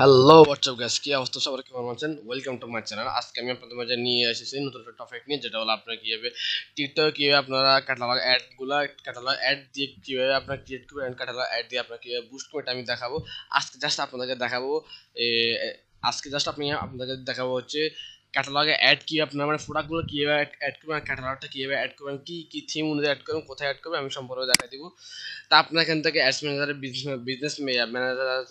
Hello WhatsApp gas কি অবস্থা? সবার কেমন আছেন? ওয়েলকাম টু মাই চ্যানেল আজকে আমি আপনাদের মাঝে নিয়ে এসেছি নতুন একটা টপিক নিয়ে, যেটা হলো আপনারা কীভাবে টিকটক কীভাবে আপনারা ক্যাটালগ অ্যাডগুলো ক্যাটালগ অ্যাড দিয়ে কীভাবে আপনারা ক্রিয়েট করবেন অ্যান্ড ক্যাটালগ অ্যাড দিয়ে আপনারা কীভাবে বুস্ট করবেন আমি দেখাবো। আজকে জাস্ট আপনাদেরকে দেখাবো আজকে জাস্ট আপনি, আপনাদেরকে দেখাবো হচ্ছে ক্যাটালগে অ্যাড কি আপনার মানে প্রোডাক্টগুলো কীভাবে অ্যাড করবেন ক্যাটালগটা কীভাবে অ্যাড করবেন, কী কী থিম অনুযায়ী অ্যাড করবেন, কোথায় অ্যাড করবেন, আমি সম্পর্কে দেখা দিব। তা আপনার এখান থেকে অ্যাডস ম্যানেজারের বিজনেস বিজনেস ম্যানেজার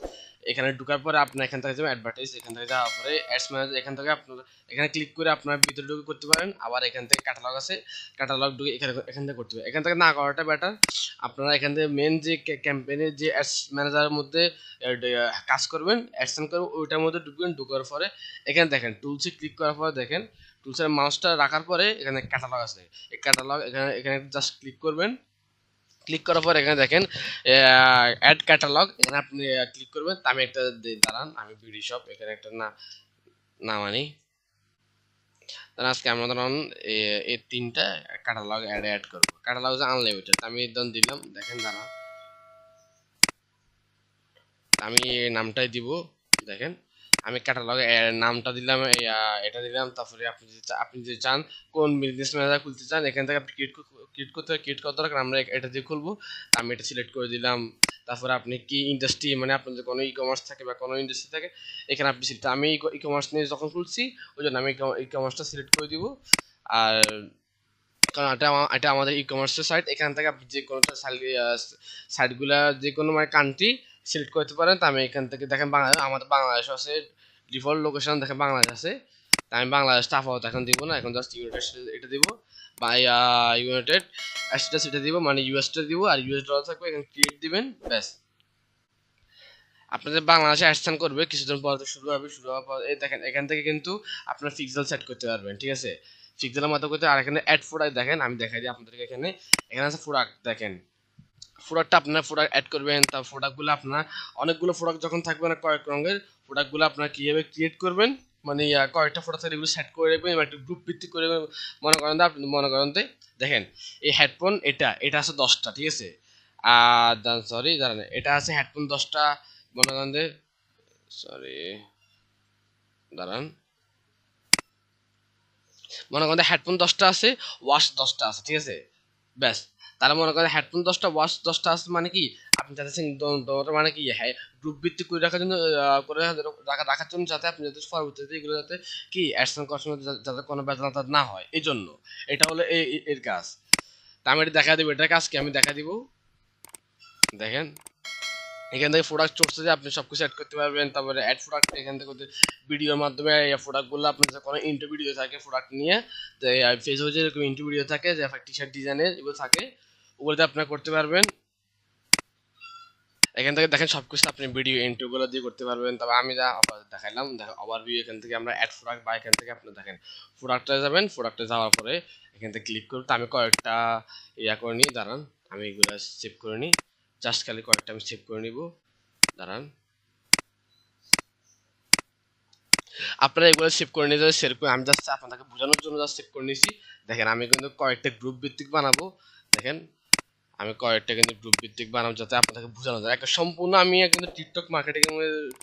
এখানে ঢোকার পরে আপনি এখান থেকে যাবেন অ্যাডভার্টাইজ এখান থেকে যাওয়ার পরে অ্যাডস ম্যানেজার এখান থেকে আপনার এখানে ক্লিক করে আপনার ভিতরে ঢুকে করতে পারেন। আবার এখান থেকে ক্যাটালগ আছে। ক্যাটালগ ঢুকে এখানে এখান থেকে করতে পারেন। এখান থেকে না করাটা বেটার আপনারা এখান থেকে মেন যে ক্যাম্পেইনের যে অ্যাডস ম্যানেজারের মধ্যে কাজ করবেন অ্যাডসেন করবেন, ওইটার মধ্যে ঢুকবেন। ঢুকার পরে এখানে দেখেন টুলসে ক্লিক করার পরে দেখেন টুলসের মাউসটা রাখার পরে এখানে ক্যাটালগ আছে। এই ক্যাটালগ এখানে এখানে জাস্ট ক্লিক করবেন। ক্লিক করার পর এখানে দেখেন অ্যাড ক্যাটালগ এখানে আপনি ক্লিক করবেন আমি একটা দাঁড়ান, আমি বিডি শপ এখানে একটা না, নাম আনি। তাহলে আজকে আমরা ধরুন এই তিনটা ক্যাটালগ অ্যাড অ্যাড করব। ক্যাটালগ আনলিমিটেড আমি একদম দিলাম, দেখেন দাঁড়ান। আমি নামটাই দিব, দেখেন। আমি ক্যাটালগে নামটা দিলাম এটা দিলাম, তারপরে আপনি যদি আপনি যদি চান, কোন বিজনেস ম্যানেজার খুলতে চান, এখান থেকে আপনি ক্রিয়েট ক্রিয়েট করতে ক্রিয়েট করতে দরকার, আমরা এটা দিয়ে খুলবো। আমি এটা সিলেক্ট করে দিলাম, তারপরে আপনি কি ইন্ডাস্ট্রি মানে আপনার যদি কোনো ই কমার্স থাকে বা কোনো ইন্ডাস্ট্রি থাকে, এখানে আপনি select- আমি ই কমার্স নিয়ে যখন খুলছি ওই জন্য আমি ই কমার্সটা সিলেক্ট করে দিব। আর কারণ এটা এটা আমাদের ই কমার্সের সাইট এখান থেকে আপনি যে কোনো সাইটগুলা যে কোনো মানে কান্ট্রি সিলেক্ট করতে পারেন। তা আমি এখান থেকে দেখেন বাংলাদেশ আমাদের বাংলাদেশ আছে ডিফল্ট লোকেশন দেখেন বাংলাদেশ আছে। তা আমি বাংলাদেশটা আপাতত এখন দিব না, এখন জাস্ট ইউনাইটেড এটা দিব। বা ইউনাইটেড স্টেটাস এটা দিব মানে ইউএসটা দিব, আর ইউএস ডলার থাকবে, এখানে ক্রিয়েট দিবেন, ব্যাস। আপনাদের বাংলাদেশে অ্যাডস্থান করবে, কিছুদিন পর শুরু হবে, শুরু হওয়ার পর এই দেখেন, এখান থেকে কিন্তু আপনার ফিক্সেল সেট করতে পারবেন, ঠিক আছে? ফিক্সেলের মতো করতে আর এখানে অ্যাড প্রোডাক্ট দেখেন, আমি দেখাই দিই আপনাদেরকে এখানে। এখানে আছে প্রোডাক্ট দেখেন। প্রোডাক্টটা আপনার প্রোডাক্ট অ্যাড করবেন, তার প্রোডাক্টগুলো আপনার, অনেকগুলো প্রোডাক্ট যখন থাকবে না কয়েক রঙের প্রোডাক্টগুলো আপনার কীভাবে ক্রিয়েট করবেন মানে কয়েকটা থাকে এগুলো সেট করে রাখবেন, এবার একটা গ্রুপ ভিত্তিক করে মনে করেন আপনি, মনে করেন দেখেন, এই হেডফোন এটা এটা আছে দশটা, ঠিক আছে? আর সরি দাঁড়ান, এটা আছে হেডফোন দশটা, মনে করেন সরি দাঁড়ান। মনে করেন হেডফোন দশটা আছে ওয়াশ দশটা আছে, ঠিক আছে? ব্যাস। তারা মনে করেন হেডফোন দশটা ওয়াশ দশটা আছে মানে কি? আপনি দো- মানে কি হ্যাঁ গ্রুপ ভিত্তিক করে রাখার জন্য করে রাখা রাখার জন্য যাতে আপনি যাতে পরবর্তীতে এগুলো যাতে কি অ্যাডসেন্স করার সময় যাতে কোনো বেতনতা না হয়। এই জন্য এটা হলো এই এর কাজ। তা আমি এটা দেখা দেবো, এটার কাজ কি আমি দেখা দিব। দেখেন, এখান থেকে প্রোডাক্ট চলছে যে আপনি সব কিছু অ্যাড করতে পারবেন, তারপরে অ্যাড প্রোডাক্ট এখান থেকে ভিডিওর মাধ্যমে প্রোডাক্টগুলো আপনার যে কোনো ইন্টো ভিডিও থাকে প্রোডাক্ট নিয়ে। ফেসবুকে যেরকম ইন্টো ভিডিও থাকে, যে টি শার্ট ডিজাইনের এগুলো থাকে। ওগুলোতে আপনারা করতে পারবেন। এখান থেকে দেখেন সব কিছু আপনি ভিডিও ইন্টোগুলো দিয়ে করতে পারবেন। তবে আমি যা দেখাইলাম দেখো ওভারভিউ এখান থেকে আমরা অ্যাড প্রোডাক্ট বা এখান থেকে আপনি দেখেন প্রোডাক্টে যাবেন প্রোডাক্টে যাওয়ার পরে এখান থেকে ক্লিক করতে আমি কয়েকটা ইয়া করে নিই, দাঁড়ান, আমি এগুলো সেভ করে নিই। জাস্ট খালি কয়েকটা আমি সেভ করে নিব, দাঁড়ান। আপনারা এগুলো সেভ করে নিয়ে যাবেন সেভ করে, আমি জাস্ট আপনাদেরকে বোঝানোর জন্য জাস্ট সেভ করে নিয়েছি। দেখেন আমি কিন্তু কয়েকটা গ্রুপ ভিত্তিক বানাবো। দেখেন আমি কয়েকটা কিন্তু গ্রুপ ভিত্তিক বানাবো যাতে আপনাদেরকে বোঝানো যায়। একটা সম্পূর্ণ আমি কিন্তু টিকটক মার্কেটিং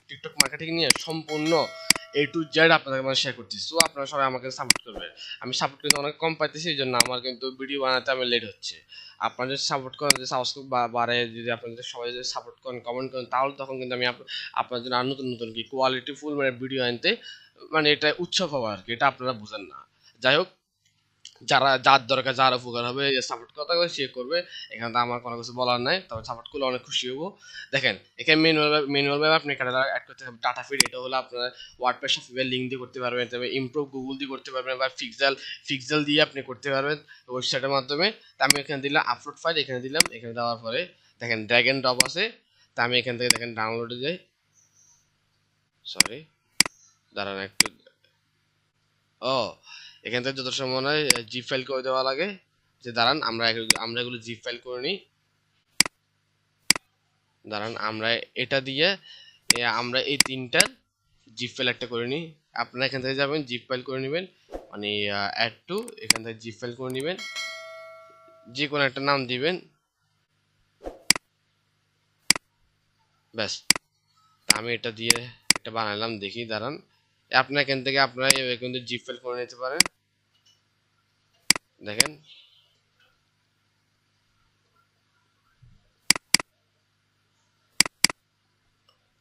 টিকটক মার্কেটিং নিয়ে সম্পূর্ণ এ টু জেড আপনাদের মানে শেয়ার করতেছি সো আপনারা সবাই আমাকে সাপোর্ট করবেন। আমি সাপোর্ট কিন্তু অনেক কম পাইতেছি, এই জন্য আমার কিন্তু ভিডিও বানাতে আমি লেট হচ্ছে। আপনারা যদি সাপোর্ট করেন, যদি সাবস্ক্রাইব বাড়ে যদি আপনারা যদি সবাই যদি সাপোর্ট করেন কমেন্ট করেন, তাহলে তখন কিন্তু আমি আপ- আপনার জন্য আর নতুন নতুন কি কোয়ালিটি ফুল মানে ভিডিও আনতে মানে এটা উৎসব হওয়া আর কি, এটা আপনারা বুঝেন না। যাই হোক যারা, যার দরকার, যার উপকার হবে সাপোর্ট কথা সে করবে। এখানে তো আমার কোনো কিছু বলার নাই, তবে সাপোর্ট করলে অনেক খুশি হব। দেখেন, এখানে ম্যানুয়াল ম্যানুয়াল ভাবে আপনি কাটা অ্যাড করতে হবে। ডাটা ফিড এটা হলো আপনার ওয়ার্ডপ্রেস সফটওয়্যার লিঙ্ক দিয়ে করতে পারবেন তবে ইমপ্রুভ গুগল দিয়ে করতে পারবেন, বা ফিক্সেল ফিক্সেল দিয়ে আপনি করতে পারবেন ওয়েবসাইটের মাধ্যমে। তা আমি এখানে দিলাম আপলোড ফাইল এখানে দিলাম, এখানে দেওয়ার পরে দেখেন ড্র্যাগ ড্রপ আছে। তা আমি এখান থেকে দেখেন ডাউনলোডে যাই। সরি দাঁড়ান একটু। ও এখান থেকে যত সময় জিপ ফাইল করে দেওয়া লাগে। যে দাঁড়ান, আমরা আমরা এগুলো জিপ ফাইল করে নিই। দাঁড়ান, আমরা এটা দিয়ে আমরা এই তিনটার জিপ ফাইল একটা করে নিই। আপনারা এখান থেকে যাবেন জিপ ফাইল করে নেবেন। মানে অ্যাড টু এখান থেকে জিপ ফাইল করে নেবেন। যে কোনো একটা নাম দিবেন। ব্যাস, আমি এটা দিয়ে একটা বানালাম, দেখি, দাঁড়ান। আপনার এখান থেকে আপনারা কিন্তু জিপ ফাইল করে নিতে পারেন। দেখেন।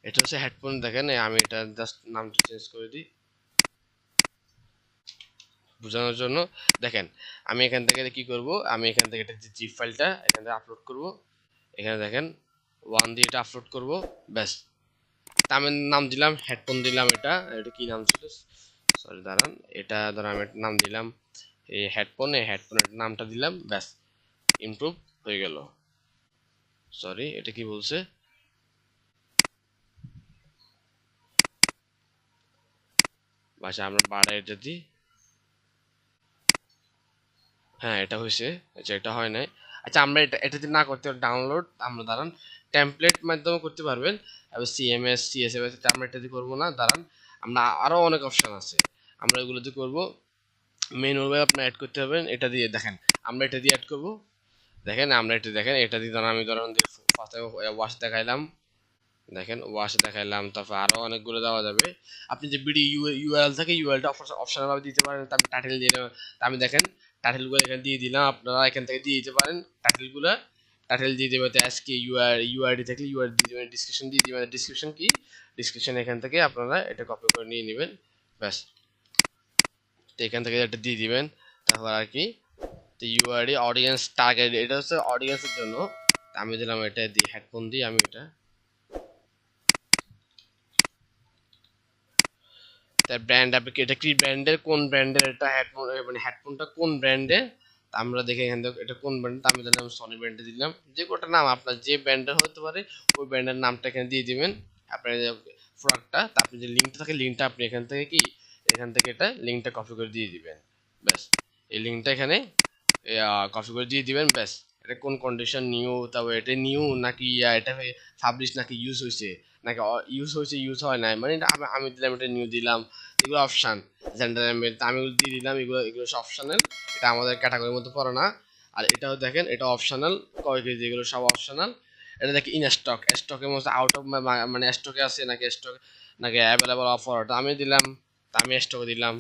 এটা হচ্ছে হেডফোন দেখেন। আমি এটা জাস্ট নামটা চেঞ্জ করে দিই। বোঝানোর জন্য। দেখেন, আমি এখান থেকে কি করব? আমি এখান থেকে এটা জিপ ফাইলটা এখান থেকে আপলোড করব। এখানে দেখেন ওয়ান দিয়ে এটা আপলোড করব। ব্যাস। আমি নাম দিলাম হেডফোন দিলাম এটা এটা কি নাম ছিল? সরি দাঁড়ান, এটা ধর আমি নাম দিলাম। এই হেডফোন এই হেডফোনের নামটা দিলাম, ব্যাস ইমপ্রুভ হয়ে গেল। সরি এটা কি বলছে? বাসা, আমরা বাড়া এটা দিই। হ্যাঁ এটা হয়েছে। আচ্ছা এটা হয় নাই। আচ্ছা আমরা এটা এটা যদি না করতে ডাউনলোড আমরা দাঁড়ান টেমপ্লেট মাধ্যমে করতে পারবেন। এবার সিএমএস সিএসএস আমরা এটা দিয়ে করব না, দাঁড়ান। আমরা আরও অনেক অপশান আছে। আমরা এগুলো দিয়ে করব। মেন ওয়ে আপনার অ্যাড করতে হবেন এটা দিয়ে দেখেন। আমরা এটা দিয়ে অ্যাড করব। দেখেন, আমরা এটা দেখেন, এটা দিয়ে ধরেন আমি ধরেন ফার্স্টে ওয়াশ দেখাইলাম। দেখেন ওয়াশ দেখাইলাম, তারপর আরও অনেকগুলো দেওয়া যাবে। আপনি যে বিডি ইউ ইউআরএল থাকে ইউআরএলটা অপশানভাবে দিতে পারেন। আমি টাইটেল দিয়ে আমি দেখেন টাইটেলগুলো এখানে দিয়ে দিলাম। আপনারা এখান থেকে দিয়ে দিতে পারেন। টাইটেলগুলো টাইটেল দিয়ে দেবে আজকে ইউআর ইউআরডি থাকলে ইউআর দিয়ে দেবেন ডিসক্রিপশন দিয়ে দেবেন ডিসক্রিপশন কি ডিসক্রিপশন এখান থেকে আপনারা এটা কপি করে নিয়ে নেবেন ব্যাস তো এখান থেকে এটা দিয়ে দিবেন তারপর আর কি তো ইউআরডি অডিয়েন্স টার্গেট এটা হচ্ছে অডিয়েন্সের জন্য আমি দিলাম এটা দিই হেডফোন দিই আমি এটা তার ব্র্যান্ড আপনি এটা কি ব্র্যান্ডের কোন ব্র্যান্ডের এটা হেডফোন মানে হেডফোনটা কোন ব্র্যান্ডের আমরা দেখে এখান থেকে এটা কোন ব্র্যান্ড আমি দিলাম সনি ব্র্যান্ডে দিলাম। যে কোটা নাম আপনার যে ব্র্যান্ডের হতে পারে, ওই ব্র্যান্ডের নামটা এখানে দিয়ে দিবেন। আপনার প্রোডাক্টটা আপনি যে লিঙ্কটা থাকে লিঙ্কটা আপনি এখান থেকে কি? এখান থেকে এটা লিঙ্কটা কপি করে দিয়ে দিবেন। ব্যাস। এই লিঙ্কটা এখানে কপি করে দিয়ে দিবেন, ব্যাস। এটা কোন কন্ডিশন নিউ তারপর এটা নিউ নাকি এটা পাবলিশ নাকি ইউজ হয়েছে নাকি ইউজ হয়েছে ইউজ হয় নাই। মানে এটা আমি দিলাম, এটা নিউ দিলাম। এগুলো অপশান জেন্ডার এমবেল আমি এগুলো দিয়ে দিলাম, এগুলো এগুলো সব অপশানাল এটা আমাদের ক্যাটাগরির মধ্যে পড়ে না। আর এটাও দেখেন, এটা অপশানাল কয় কেজি এগুলো সব অপশনাল এটা দেখি ইন স্টক স্টকের মধ্যে আউট অফ মানে স্টকে আছে নাকি স্টক নাকি অ্যাভেলেবল অফার ওটা আমি দিলাম, তা আমি স্টকে দিলাম।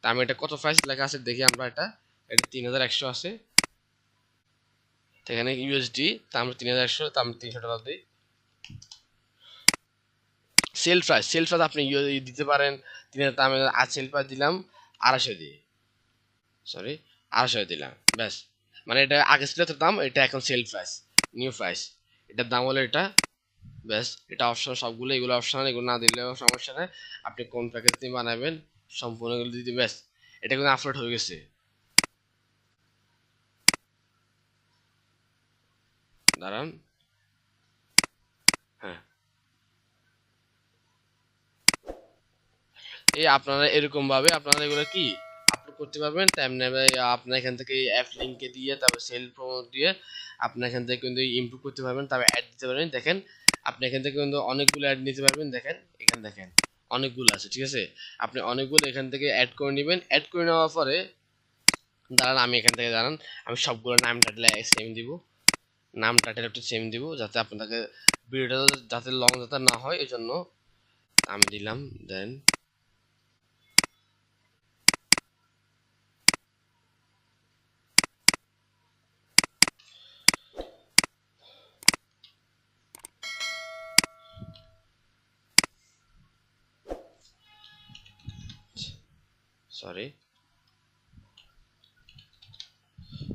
তা আমি এটা কত প্রাইস লেখা আছে দেখি আমরা এটা। এটা তিন হাজার একশো আছে। এখানে ইউএসডি তা আমরা তিন হাজার একশো, তা আমি তিনশো টাকা দিই। সেল প্রাইস সেল প্রাইস আপনি দিতে পারেন, তিন হাজার আমি আর সেল প্রাইস দিলাম আড়াইশো দিয়ে। সরি আড়াইশো দিলাম, ব্যাস। মানে এটা আগে ছিল তো দাম, এটা এখন সেল প্রাইস, নিউ প্রাইস। এটার দাম হলো এটা, ব্যাস। এটা অপশন সবগুলো, এগুলো অপশনাল এগুলো না দিলেও সমস্যা নেই। আপনি কোন প্যাকেজ দিয়ে বানাবেন, সম্পূর্ণ এগুলো দিতে ব্যাস। এটা কিন্তু আপলোড হয়ে গেছে। দাঁড়ান হ্যাঁ এই আপনারা এরকম ভাবে আপনারা এগুলো কি আপলোড করতে পারবেন তেমনি আপনার এখান থেকে অ্যাপ লিঙ্কে দিয়ে, তারপর সেল প্রমোট দিয়ে আপনার এখান থেকে কিন্তু ইমপ্রুভ করতে পারবেন, তারপর অ্যাড দিতে পারবেন। দেখেন, আপনি এখান থেকে কিন্তু অনেকগুলো অ্যাড নিতে পারবেন। দেখেন, এখানে দেখেন, অনেকগুলো আছে, ঠিক আছে? আপনি অনেকগুলো এখান থেকে অ্যাড করে নেবেন। অ্যাড করে নেওয়ার পরে, দাঁড়ান, আমি এখান থেকে দাঁড়ান, আমি সবগুলো নাম টাইটেল সেম দিব। নাম টাইটেল একটু সেম দিব, যাতে আপনাকে ভিডিওটা যাতে লং যাতে না হয় এই জন্য আমি দিলাম দেন সরি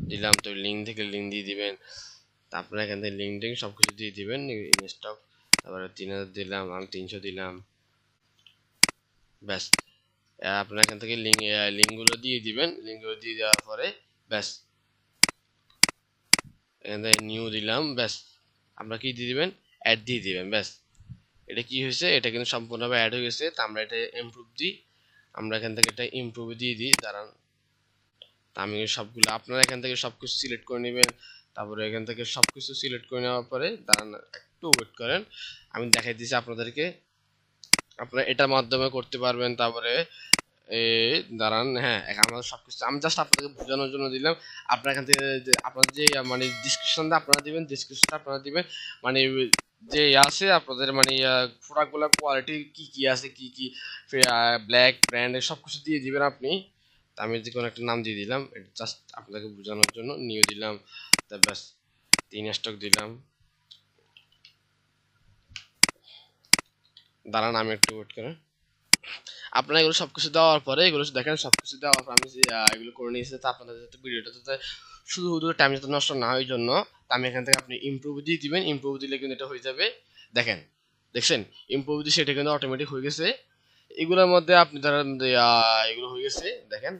দিলাম তো লিঙ্ক থেকে লিঙ্ক দিয়ে দিবেন। তারপরে এখান থেকে লিঙ্ক টিঙ্ক সব কিছু দিয়ে দিবেন স্টক তারপরে তিন হাজার দিলাম আমি তিনশো দিলাম। ব্যাস। আপনার এখান থেকে লিঙ্ক লিঙ্কগুলো দিয়ে দিবেন। লিঙ্কগুলো দিয়ে দেওয়ার পরে, ব্যাস। এখান থেকে নিউ দিলাম, ব্যাস। আপনারা কি দিয়ে দিবেন? অ্যাড দিয়ে দিবেন, ব্যাস। এটা কি হয়েছে? এটা কিন্তু সম্পূর্ণভাবে অ্যাড হয়ে গেছে। তা আমরা এটা ইমপ্রুভ দিই। আমরা এখান থেকে এটা ইমপ্রুভ দিয়ে দিই, দাঁড়ান। আমি সবগুলো, আপনারা এখান থেকে সব কিছু সিলেক্ট করে নেবেন। তারপরে এখান থেকে সব কিছু সিলেক্ট করে নেওয়ার পরে, দাঁড়ান, একটু ওয়েট করেন। আমি দেখাই দিচ্ছি আপনাদেরকে। আপনারা এটার মাধ্যমে করতে পারবেন, তারপরে দাঁড়ান হ্যাঁ আমাদের সব কিছু আমি জাস্ট আপনাদেরকে বোঝানোর জন্য দিলাম। আপনার এখান থেকে আপনার যে মানে ডিসক্রিপশনটা আপনারা দিবেন ডিসক্রিপশনটা আপনারা দিবেন মানে যে আছে আপনাদের মানে প্রোডাক্টগুলোর কোয়ালিটি কি কি আছে, কি কি ব্ল্যাক ব্র্যান্ড সব কিছু দিয়ে দিবেন আপনি। তা আমি যে কোনো একটা নাম দিয়ে দিলাম জাস্ট আপনাকে বোঝানোর জন্য। নিয়ে দিলাম, তা ব্যাস, তিন স্টক দিলাম। দাঁড়ান, আমি একটু ওয়েট করেন আপনারা এগুলো সব কিছু দেওয়ার পরে, এগুলো দেখেন সব কিছু দেওয়ার পর আমি যে এগুলো করে নিয়েছি, তা আপনাদের ভিডিওটা যাতে শুধু শুধু টাইম যাতে নষ্ট না হয় জন্য আমি এখান থেকে আপনি ইমপ্রুভ দিয়ে দিবেন ইমপ্রুভ দিলে কিন্তু এটা হয়ে যাবে। দেখেন, দেখছেন? ইমপ্রুভ দিয়ে সেটা কিন্তু অটোমেটিক হয়ে গেছে। এগুলোর মধ্যে আপনি ধরেন এগুলো হয়ে গেছে, দেখেন।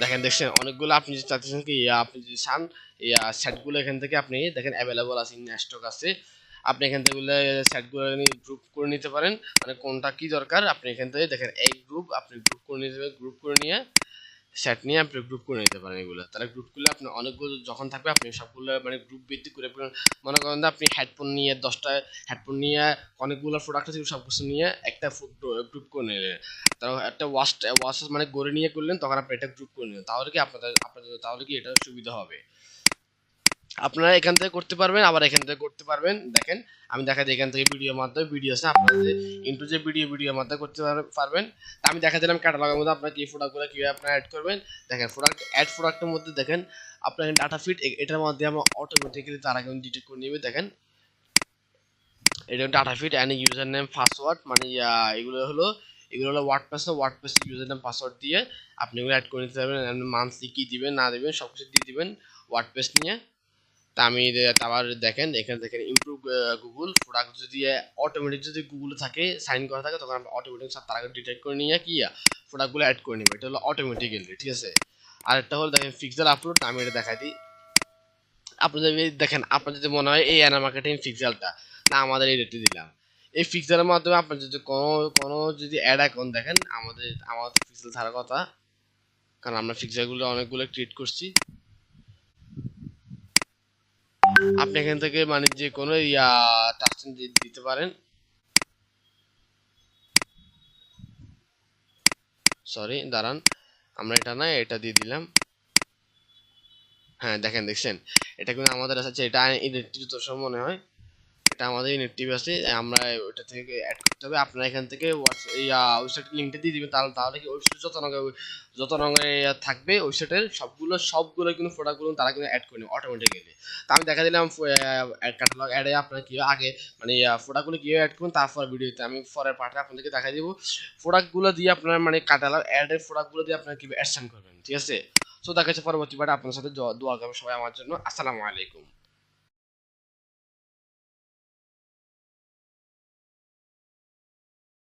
দেখেন, দেখছেন? অনেকগুলো আপনি যদি চাচ্ছেন কি আপনি যদি চান সেটগুলো এখান থেকে আপনি, দেখেন অ্যাভেলেবল আছে স্টক আছে। আপনি এখান থেকে সেটগুলো গ্রুপ করে নিতে পারেন। মানে কোনটা কি দরকার? আপনি এখান থেকে, দেখেন এই গ্রুপ আপনি গ্রুপ করে নিতে গ্রুপ করে নিয়ে সেট নিয়ে আপনি গ্রুপ করে নিতে পারেন এগুলো। তাহলে গ্রুপ করলে আপনি অনেকগুলো যখন থাকবে আপনি সবগুলো মানে গ্রুপ ভিত্তিক করে মনে করেন আপনি হেডফোন নিয়ে দশটা হেডফোন নিয়ে অনেকগুলো প্রোডাক্ট আছে, সব কিছু নিয়ে একটা গ্রুপ করে নিলেন। তারপর একটা ওয়াশ ওয়াশ মানে গড়ে নিয়ে করলেন, তখন আপনি এটা গ্রুপ করে নিলেন। তাহলে কি আপনাদের আপনাদের, তাহলে কি এটা সুবিধা হবে? আপনারা এখান থেকে করতে পারবেন, আবার এখান থেকে করতে পারবেন। দেখেন, আমি দেখা যাই এখান থেকে ভিডিওর মাধ্যমে ভিডিও আছে আপনাদের ইন্টু যে ভিডিও ভিডিওর মাধ্যমে করতে পার- পারবেন। তা আমি দেখা দিলাম ক্যাটালগের মধ্যে, আপনার কি প্রোডাক্টগুলো কীভাবে আপনারা অ্যাড করবেন। দেখেন প্রোডাক্ট অ্যাড প্রোডাক্টের মধ্যে দেখেন, আপনার ডাটা ফিট এটার মধ্যে আমরা অটোমেটিক্যালি তারা কিন্তু ডিটেক্ট করে নেবে, দেখেন। এটা data feed and user name password মানে এগুলো হলো এগুলো হলো WordPress WordPress user name password দিয়ে আপনি এগুলো অ্যাড করে নিতে পারবেন মান্থলি কী দিবেন, না দেবেন সব কিছু দিয়ে দিবেন ওয়ার্ডপ্রেস নিয়ে। তা আমি আবার দেখেন, এখানে দেখেন ইমপ্রুভ গুগল প্রোডাক্ট যদি অটোমেটিক যদি গুগলে থাকে সাইন করা থাকে, তখন আমরা অটোমেটিক তার আগে ডিটেক্ট করে নিয়ে কি প্রোডাক্টগুলো অ্যাড করে নেবে। এটা হলো অটোমেটিক্যালি ঠিক আছে? আর একটা হলো দেখেন ফিক্সাল আপলোড আমি এটা দেখাই দিই। আপনাদের দেখেন, আপনার যদি মনে হয় এই অ্যানা মার্কেটিং ফিক্সালটা না আমাদের এই রেটে দিলাম। এই ফিক্সালের মাধ্যমে আপনার যদি কোনো কোনো যদি অ্যাড অ্যাকাউন্ট দেখেন, আমাদের আমাদের ফিক্সাল ছাড়ার কথা, কারণ আমরা ফিক্সালগুলো অনেকগুলো ক্রিয়েট করছি। আপনি এখান থেকে মানে যে কোনো ইয়া দিতে পারেন। সরি দাঁড়ান। আমরা এটা না, এটা দিয়ে দিলাম। হ্যাঁ দেখেন, দেখছেন? এটা কিন্তু আমাদের আছে, এটা তোর মনে হয়। এটা আমাদের ইলেকট্রিক আছে, আমরা ওটা থেকে অ্যাড করতে হবে। আপনারা এখান থেকে ওয়েবসাইট লিঙ্কটা দিয়ে দিবেন, তাহলে তাহলে কি ওয়েবসাইট যত রঙে যত রঙে থাকবে ওয়েবসাইটের সবগুলো সবগুলো কিন্তু প্রোডাক্টগুলো তারা কিন্তু অ্যাড করে নেবে অটোমেটিক্যালি তো আমি দেখা দিলাম ক্যাটালগ অ্যাডে আপনারা কীভাবে আগে মানে প্রোডাক্টগুলো কীভাবে অ্যাড করুন তারপর ভিডিওতে আমি পরের পার্টে আপনাদেরকে দেখা দিব। প্রোডাক্টগুলো দিয়ে আপনারা মানে ক্যাটালগ অ্যাডের প্রোডাক্টগুলো দিয়ে আপনারা কীভাবে অ্যাডসেন্ড করবেন, ঠিক আছে? সো দেখা যাচ্ছে পরবর্তী পার্টে আপনার সাথে দোয়া করবেন সবাই আমার জন্য। আসসালামু আলাইকুম।